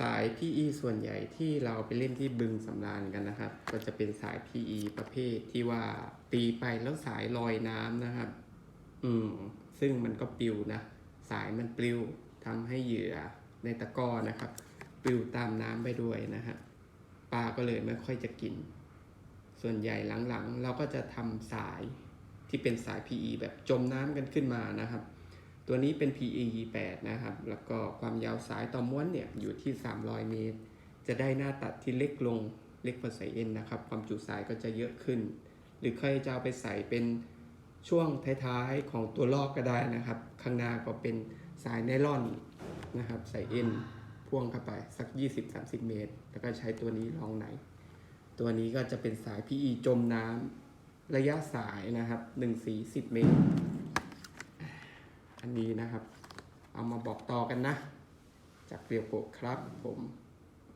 สาย PE ส่วนใหญ่ที่เราไปเล่นที่บึงสำราญกันนะครับ ก็จะเป็นสาย PE ประเภทที่ว่าตีไปแล้วสายลอยน้ำนะครับ อืม ซึ่งมันก็ปลิวนะ สายมันปลิวทำให้เหยื่อในตะกร้อนะครับ ปลิวตามน้ำไปด้วยนะฮะปลาก็เลยไม่ค่อยจะกิน ส่วนใหญ่หลังๆ เราก็จะทำสายที่เป็นสาย PE แบบจมน้ำกันขึ้นมานะครับ ตัวนี้เป็น PE 8นะครับ แล้วก็ความยาวสายต่อม้วนเนี่ยอยู่ที่ 300 เมตร จะได้หน้าตัดที่เล็กลงเล็กกว่าสายเอ็นนะครับ ความจุสายก็จะเยอะขึ้น หรือใครจะเอาไปใส่เป็นช่วงท้ายๆของตัวลอกก็ได้นะครับ ข้างหน้าก็เป็นสายไนล่อนนะครับใส่เอ็นพ่วงเข้าไปสัก 20-30 เมตร แล้วก็ใช้ตัวนี้รองไหน ตัวนี้ก็จะเป็นสาย PE จมน้ำระยะสายนะครับ1 4 10 เมตรันนี้นะครับ เอามาบอกต่อกันนะ จากเปียวโกครับผม